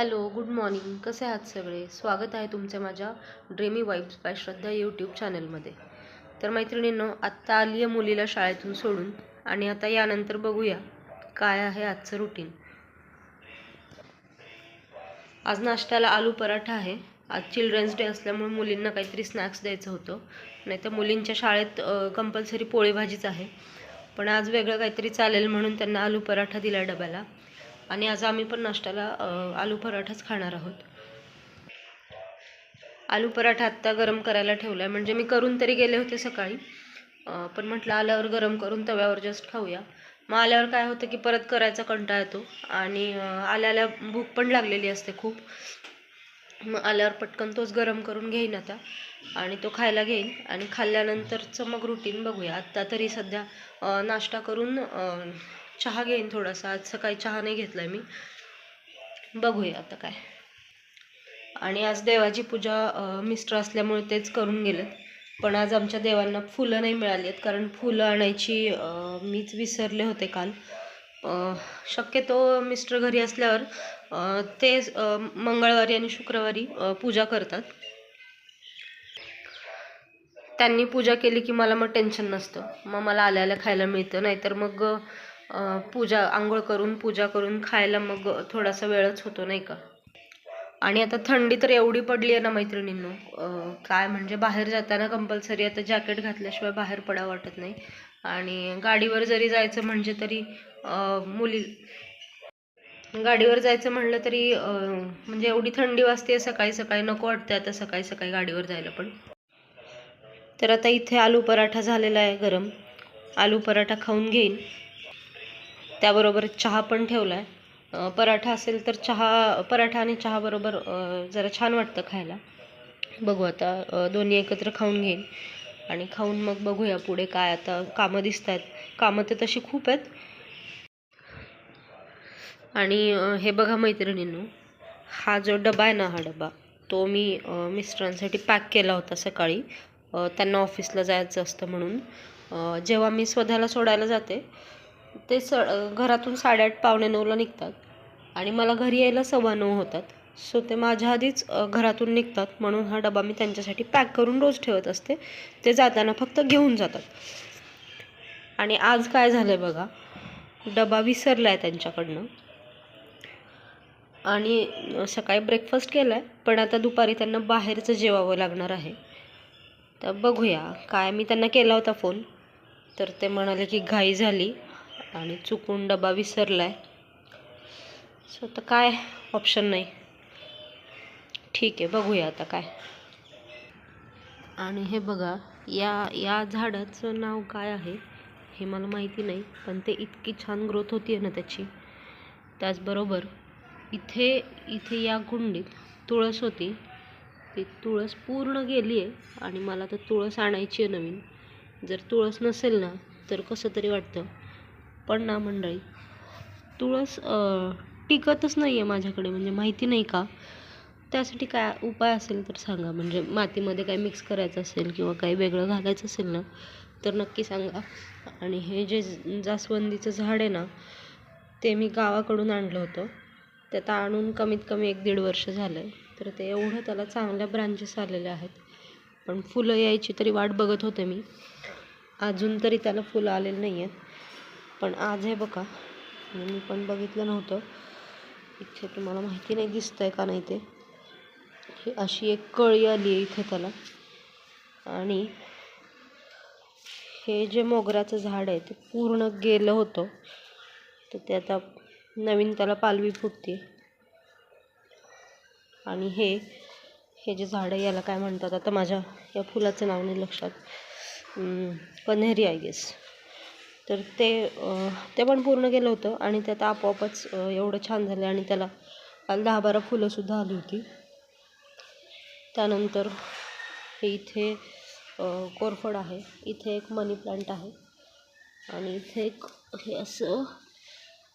Hello good morning. कसे आहात सगळे? स्वागत आहे तुमच्या माझ्या dreamy vibes by Shraddha YouTube चॅनलमध्ये तर मैत्रिणींनो आत्ता आली आहे मुलीला शाळेतून सोडून आणि आता यानंतर बघूया काय आहे आजचं रुटीन आज नाश्त्याला आलू पराठा आहे. आज चिल्ड्रन्स डे असल्यामुळे मुलींना काहीतरी स्नॅक्स द्यायचं होतं. नाही तर मुलींच्या शाळेत कंपल्सरी पोळी भाजीच आहे. पण आज वेगळं काहीतरी चालेल म्हणून त्यांना आलू पराठा दिला डब्याला. आणि आज आम्ही पण नाश्त्याला आलू पराठाच खाणार आहोत. आलू पराठा आत्ता गरम करायला ठेवला आहे म्हणजे मी करून तरी गेले होते सकाळी. पण म्हटलं आल्यावर गरम करून तव्यावर जस्ट खाऊया. मग आल्यावर काय होतं की परत करायचा कंटाळा येतो. आणि आल्याला भूक पण लागलेली असते खूप. मग आल्यावर पटकन तोच गरम करून घेईन आता. आणि तो खायला घेईन. आणि खाल्ल्यानंतरचं मग रुटीन बघूया. आत्ता तरी सध्या नाश्ता करून चहा घेईन थोडासा. आज सकाळी चहा नाही घेतला मी. बघूया आता काय. आणि आज देवाची पूजा मिस्टर असल्यामुळे तेच करून गेलेत. पण आज आमच्या देवांना फुलं नाही मिळाली आहेत कारण फुलं आणायची मीच विसरले होते काल. शक्यतो मिस्टर घरी असल्यावर ते मंगळवारी आणि शुक्रवारी पूजा करतात. त्यांनी पूजा केली की मला मग टेन्शन नसतं. मग मला आल्या आल्या खायला मिळतं. नाहीतर मग पूजा आंघोळ करून पूजा करून खायला मग थोडासा वेळच होतो नाही का? आणि आता थंडी तर एवढी पडली आहे ना मैत्रिणींनो काय म्हणजे बाहेर जाताना कंपल्सरी आता जॅकेट घातल्याशिवाय बाहेर पडा वाटत नाही. आणि गाडीवर जरी जायचं म्हणजे तरी मुली गाडीवर जायचं म्हणलं तरी म्हणजे एवढी थंडी वाजते सकाळी सकाळी नको वाटते आता सकाळी सकाळी गाडीवर जायला पण. तर आता इथे आलू पराठा झालेला आहे गरम. आलू पराठा खाऊन घेईन. त्याबरोबर चहा पण ठेवला आहे पराठा असेल तर चहा पराठा आणि चहाबरोबर जरा छान वाटतं खायला. बघू आता दोन्ही एकत्र खाऊन घेईन. आणि खाऊन मग बघूया पुढे काय आता कामं दिसत आहेत कामं तर तशी खूप आहेत. आणि हे बघा मैत्रिणींनो हा जो डबा आहे ना हा डबा तो मी मिस्टरांसाठी पॅक केला होता सकाळी. त्यांना ऑफिसला जायचं असतं म्हणून. जेव्हा मी स्वतःला सोडायला जाते ते स घरातून साडेआठ पावणे नऊला निघतात. आणि मला घरी यायला सव्वा नऊ होतात. सो ते माझ्या आधीच घरातून निघतात म्हणून हा डबा मी त्यांच्यासाठी पॅक करून रोज ठेवत असते. ते जाताना फक्त घेऊन जातात. आणि आज काय झालं आहे बघा डबा विसरला आहे त्यांच्याकडनं. आणि सकाळी ब्रेकफास्ट केला आहे पण आता दुपारी त्यांना बाहेरचं जेवावं लागणार आहे. तर बघूया काय मी त्यांना केला होता फोन तर ते म्हणाले की घाई झाली. आणि चुकून डबा विसरला आहे सो आता काय ऑप्शन नाही. ठीक आहे बघूया आता काय. आणि हे बघा या या झाडाचं नाव काय आहे हे मला माहिती नाही पण ते इतकी छान ग्रोथ होती आहे ना त्याची. त्याचबरोबर इथे इथे या कुंडीत तुळस होती. ती तुळस पूर्ण गेली आहे आणि मला तर तुळस आणायची आहे नवीन. जर तुळस नसेल ना तर कसं तरी वाटतं. पण ना मंडळी. तुळस टिकतच नाही आहे माझ्याकडे म्हणजे माहिती नाही का? त्यासाठी काय उपाय असेल तर सांगा. म्हणजे मातीमध्ये काय मिक्स करायचं असेल किंवा काही वेगळं घालायचं असेल ना तर नक्की सांगा. आणि हे जे जास्वंदीचं झाड आहे ना ते मी गावाकडून आणलं होतं. ते आता आणून कमीत कमी एक दीड वर्ष झालं आहे तर ते एवढं त्याला चांगल्या ब्रांचेस आलेल्या आहेत. पण फुलं यायची तरी वाट बघत होते मी. अजून तरी त्याला फुलं आलेली नाही आहेत पण आज हे बघा मी पण बघितलं नव्हतं. इथे तुम्हाला माहिती नाही दिसतंय का नाही ते. ही अशी एक कळी आली आहे इथे त्याला. आणि हे जे मोगऱ्याचं झाड आहे ते पूर्ण गेलं होतं. तर ते आता नवीन त्याला पालवी फुटते. आणि हे हे जे झाड आहे याला काय म्हणतात आता माझ्या या फुलाचं नाव नाही लक्षात. कन्हेरी पन्हेरी आय गेस तर ते ते पण पूर्ण केलं होतं आणि त्यात आपोआपच एवढं छान झालं आणि त्याला काल दहा बारा फुलंसुद्धा आली होती. त्यानंतर हे इथे कोरफड आहे. इथे एक मनी प्लांट आहे. आणि इथे एक हे असं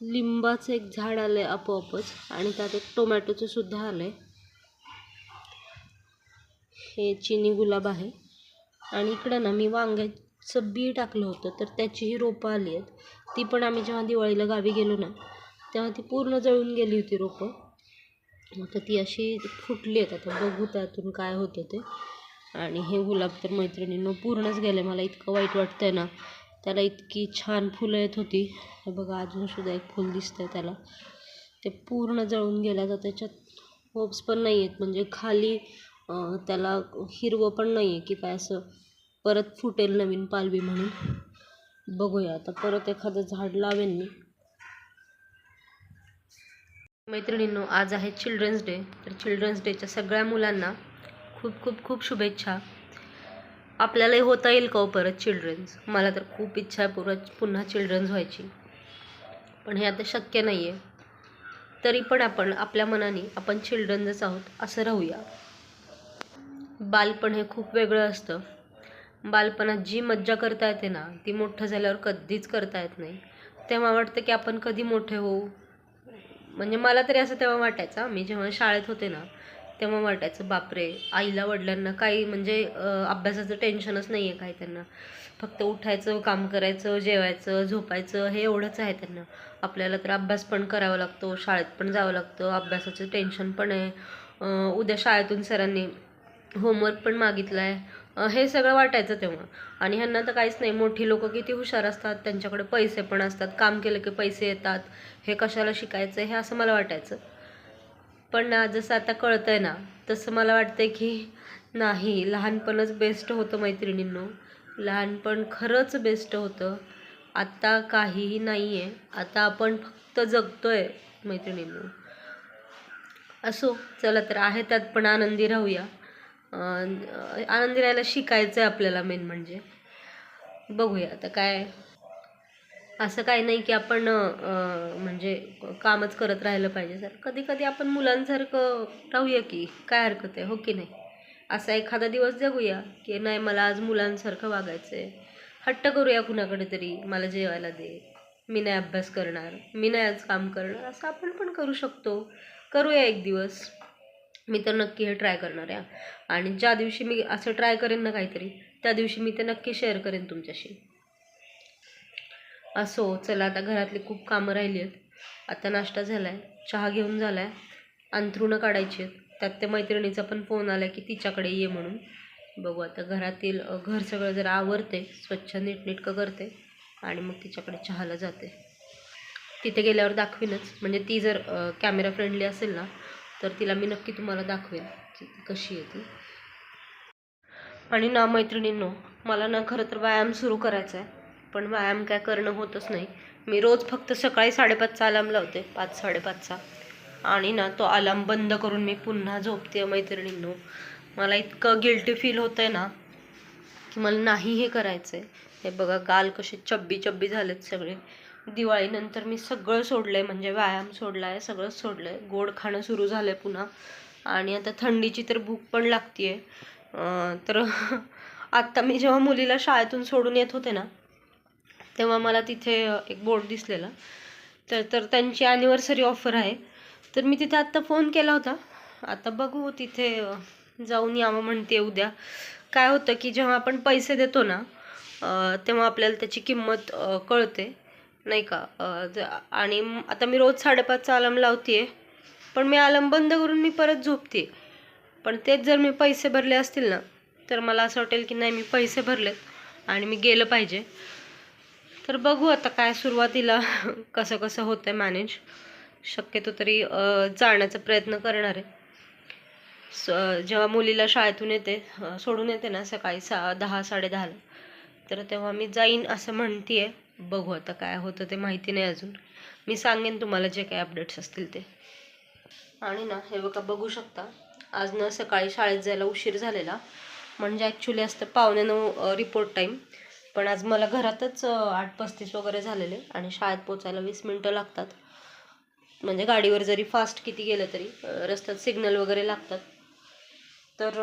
लिंबाचं एक झाड आलं आहे आपोआपच आणि त्यात एक टोमॅटोचं सुद्धा आलं आहे हे चिनी गुलाब आहे. आणि इकडं ना मी वांग्या वांग्याचं बी टाकलं होतं तर त्याचीही रोपं आली आहेत ती पण आम्ही जेव्हा दिवाळीला गावी गेलो ना तेव्हा ती पूर्ण जळून गेली होती रोपं. आता ती अशी फुटली आहेत आता बघू त्यातून काय होतं ते. आणि हे गुलाब तर मैत्रिणींनो पूर्णच गेलं मला इतकं वाईट वाटतं आहे ना त्याला इतकी छान फुलं येत होती. हे बघा अजून सुद्धा एक फुल आहे त्याला. ते पूर्ण जळून गेलं तर त्याच्यात होप्स पण नाही आहेत म्हणजे खाली त्याला हिरवं पण नाही आहे की काय असं. परत फुटेल नवीन पालवी म्हणून. बघूया आता परत एखादं झाड लावेन मी. मैत्रिणींनो आज आहे चिल्ड्रन्स डे तर चिल्ड्रन्स डेच्या सगळ्या मुलांना खूप खूप खूप शुभेच्छा. आपल्यालाही होता येईल का हो परत चिल्ड्रन्स? मला तर खूप इच्छा आहे परत पुन्हा चिल्ड्रन्स व्हायची. पण हे आता शक्य नाही आहे तरी पण आपण आपल्या मनाने आपण चिल्ड्रन्सच आहोत असं राहूया. बालपण हे खूप वेगळं असतं. बालपणात जी मज्जा करता येते ना ती मोठं झाल्यावर कधीच करता येत नाही. तेव्हा वाटतं की आपण कधी मोठे होऊ. म्हणजे मला तरी असं तेव्हा वाटायचं मी जेव्हा शाळेत होते ना तेव्हा वाटायचं बापरे आईला वडिलांना काही म्हणजे अभ्यासाचं टेन्शनच नाही आहे काही त्यांना. फक्त उठायचं काम करायचं जेवायचं झोपायचं हे एवढंच आहे त्यांना. आपल्याला तर अभ्यास पण करावा लागतो शाळेत पण जावं लागतं अभ्यासाचं टेन्शन पण आहे. उद्या शाळेतून सरांनी होमवर्क पण मागितला आहे हे सगळं वाटायचं तेव्हा. आणि ह्यांना तर काहीच नाही. मोठी लोक किती हुशार असतात. त्यांच्याकडे पैसे पण असतात. काम केलं की पैसे येतात. हे कशाला शिकायचं? हे असं मला वाटायचं. पण ना जसं आता कळतंय ना तसं मला वाटतंय की नाही लहानपणच बेस्ट होतं मैत्रिणींनो. लहानपण खरंच बेस्ट होतं. आत्ता काहीही नाही आहे आता आपण फक्त जगतोय मैत्रिणींनो. असो चला तर आहे त्यात पण आनंदी राहूया. आनंदी राहायला शिकायचं आहे आपल्याला मेन म्हणजे. बघूया आता काय. असं काही नाही की आपण म्हणजे कामच करत राहिलं पाहिजे. सर कधी कधी आपण मुलांसारखं राहूया की काय हरकत आहे हो की नाही? असा एखादा दिवस जगूया की नाही मला आज मुलांसारखं वागायचं आहे हट्ट करूया कुणाकडे तरी मला जेवायला दे. मी नाही अभ्यास करणार मी नाही आज काम करणार. असं आपण पण करू शकतो. करूया एक दिवस. मी तर नक्की हे ट्राय करणार आहे आणि ज्या दिवशी मी असं ट्राय करेन ना काहीतरी त्या दिवशी मी ते नक्की शेअर करेन तुमच्याशी. असो चला आता घरातली खूप कामं राहिली आहेत. आता नाश्ता झाला आहे चहा घेऊन झाला आहे अंथरुणं काढायची आहेत. त्यात त्या मैत्रिणीचा पण फोन आला की तिच्याकडे ये म्हणून. बघू आता घरातील घर सगळं जरा आवरते स्वच्छ नीटनेटकं करते आणि मग तिच्याकडे चहाला जाते. तिथे गेल्यावर दाखवीनच. म्हणजे ती जर कॅमेरा फ्रेंडली असेल ना तर तिला मी नक्की तुम्हाला दाखवेन की कशी आहे ती. आणि ना मैत्रिणींनो मला ना खरं तर व्यायाम सुरू करायचा आहे पण व्यायाम काय करणं होतच नाही. मी रोज फक्त सकाळी साडेपाचचा अलार्म लावते पाच साडेपाचचा. आणि ना तो अलार्म बंद करून मी पुन्हा झोपते मैत्रिणींनो. मला इतकं गिल्टी फील होतं आहे ना की मला नाही हे करायचं आहे हे बघा गाल कसे चब्बी चब्बी झालेत सगळे. दिवाळीनंतर मी सगळं सोडलं आहे म्हणजे व्यायाम सोडला आहे सगळंच सोडलं आहे गोड खाणं सुरू झालं आहे पुन्हा. आणि आता थंडीची तर भूक पण लागते आहे तर आत्ता मी जेव्हा मुलीला शाळेतून सोडून येत होते ना तेव्हा मला तिथे एक बोर्ड दिसलेला. तर तर त्यांची ॲनिव्हर्सरी ऑफर आहे. तर मी तिथे आत्ता फोन केला होता. आता बघू तिथे जाऊन यावं म्हणते उद्या. काय होतं की जेव्हा आपण पैसे देतो ना तेव्हा आपल्याला त्याची किंमत कळते. नाही का? आणि आता मी रोज साडेपाचचा अलार्म लावते पण मी अलार्म बंद करून मी परत झोपते पण तेच जर मी पैसे भरले असतील ना तर मला असं वाटेल की नाही मी पैसे भरलेत आणि मी गेलं पाहिजे. तर बघू आता काय सुरुवातीला कसं कसं होतं आहे मॅनेज शक्यतो तरी जाण्याचा प्रयत्न करणार आहे. स जेव्हा मुलीला शाळेतून येते सोडून येते ना सकाळी सा दहा साडेदहाला तर तेव्हा मी जाईन असं म्हणते आहे बघू आता काय होतं ते माहिती नाही अजून. मी सांगेन तुम्हाला जे काही अपडेट्स असतील ते. आणि ना हे बघा बघू शकता. आज ना सकाळी शाळेत जायला उशीर झालेला. म्हणजे ॲक्च्युली असतं पावणे नऊ रिपोर्ट टाईम पण आज मला घरातच आठ पस्तीस वगैरे झालेले आणि शाळेत पोचायला वीस मिनटं लागतात. म्हणजे गाडीवर जरी फास्ट किती गेलं तरी रस्त्यात सिग्नल वगैरे लागतात. तर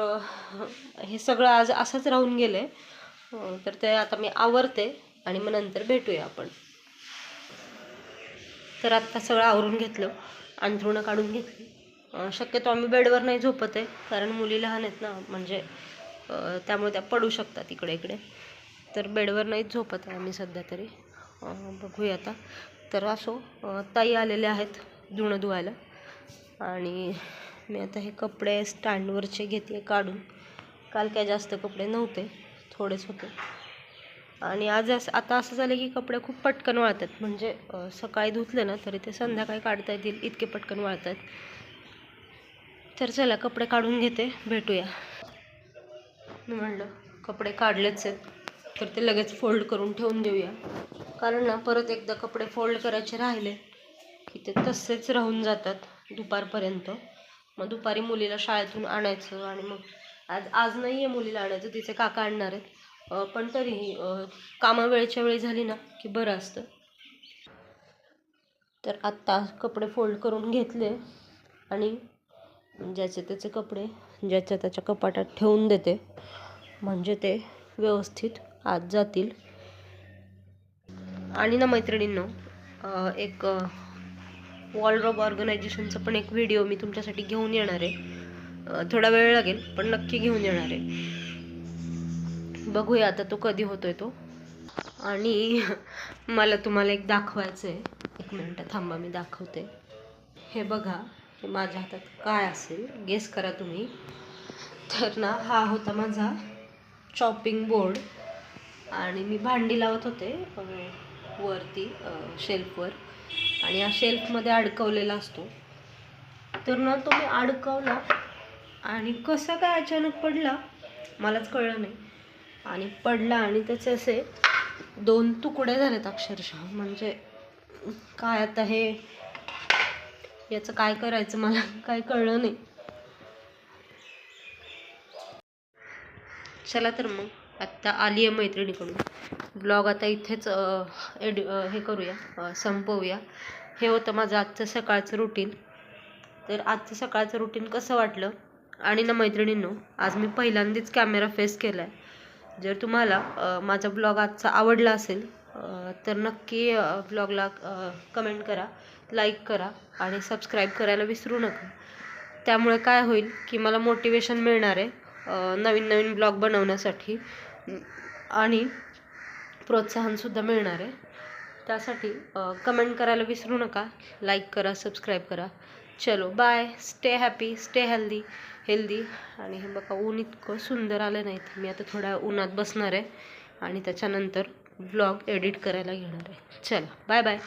हे सगळं आज असंच राहून गेलं आहे तर ते आता मी आवरते. आणि मग नंतर भेटूया आपण. तर आत्ता सगळं आवरून घेतलं अंथरुणं काढून घेतली. शक्यतो आम्ही बेडवर नाही झोपत आहे कारण मुली लहान आहेत ना म्हणजे त्यामुळे त्या पडू शकतात इकडे इकडे. तर बेडवर नाहीच झोपत आहे आम्ही सध्या तरी. बघूया आता. तर असो ताई आलेल्या आहेत धुणं धुवायला. आणि मी आता हे कपडे स्टँडवरचे घेते काढून. काल काय जास्त कपडे नव्हते थोडेच होते. आणि आज असं आता असं झालं की कपडे खूप पटकन वाळतात. म्हणजे सकाळी धुतले ना तरी ते संध्याकाळी काढता येतील इतके पटकन वाळतात. तर चला कपडे काढून घेते भेटूया. मी म्हणलं कपडे काढलेच आहेत. तर ते लगेच फोल्ड करून ठेवून देऊया. कारण ना परत एकदा कपडे फोल्ड करायचे राहिले की ते तसेच राहून जातात दुपारपर्यंत. मग दुपारी मुलीला शाळेतून आणायचं आणि मग आज आज नाही आहे मुलीला आणायचं तिचे काका आणणार आहेत. पण तरीही अं, कामा वेळेच्या वेळी झाली ना की बरं असतं. तर आत्ता कपडे फोल्ड करून घेतले आणि ज्याचे त्याचे कपडे ज्याच्या त्याच्या कपाटात ठेवून देते. म्हणजे ते व्यवस्थित आत जातील. आणि ना मैत्रिणींनो एक वॉलड्रॉप ऑर्गनायझेशनचा पण एक व्हिडिओ मी तुमच्यासाठी घेऊन येणार आहे. थोडा वेळ लागेल पण नक्की घेऊन येणार आहे. बघूया आता तो कधी होतोय तो. आणि मला तुम्हाला एक दाखवायचं आहे एक मिनटं थांबा मी दाखवते. हे बघा हे माझ्या हातात काय असेल गेस करा तुम्ही. तर ना हा होता माझा चॉपिंग बोर्ड आणि मी भांडी लावत होते वरती शेल्फवर आणि या शेल्फमध्ये अडकवलेला असतो. तर ना तो मी अडकवला आणि कसा काय अचानक पडला मलाच कळलं नाही. आणि पडला आणि त्याचे असे दोन तुकडे झालेत अक्षरशः. म्हणजे काय आता हे? याचं काय करायचं मला काय कळलं नाही. चला तर मग आत्ता आली आहे मैत्रिणीकडून. ब्लॉग आता इथेच एड एडि हे करूया संपवूया. हे होतं माझं आजचं सकाळचं रुटीन तर आजचं सकाळचं रुटीन कसं वाटलं? आणि ना मैत्रिणींनो आज मी पहिल्यांदाच कॅमेरा फेस केला आहे जर तुम्हाला माझा ब्लॉग आजचा आवडला असेल तर नक्की ब्लॉगला कमेंट करा लाईक करा आणि सबस्क्राईब करायला विसरू नका. त्यामुळे काय होईल की मला मोटिवेशन मिळणार आहे नवीन नवीन ब्लॉग बनवण्यासाठी आणि प्रोत्साहनसुद्धा मिळणार आहे. त्यासाठी कमेंट करायला विसरू नका. लाईक करा सबस्क्राईब करा. चलो bye stay happy stay healthy healthy आणि हे बघा ऊन इतकं सुंदर आलं नाही तर मी आता थोड्या उन्हात बसणार आहे. आणि त्याच्यानंतर ब्लॉग एडिट करायला घेणार आहे. चला बाय बाय